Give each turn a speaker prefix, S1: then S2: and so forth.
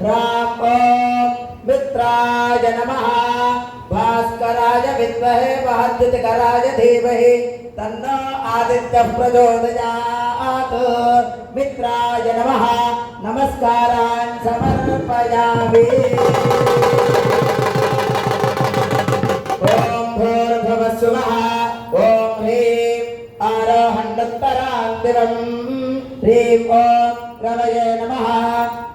S1: హ్రాం ఉద్యన్నద్యమిత్రమః హ్రాం ఓం మిత్రాయ నమః భాస్కరాయ విద్మహే మహద్యుతికరాయ ధీమహి తన్నో ఆదిత్యః ప్రచోదయాత్ మిత్రాయ నమః నమస్కారాన్ సమర్పయామి ఓం భూర్భువస్సువః ఓం హ్రీం ఆరోహణోత్తరాంతిరం హ్రీం ఓం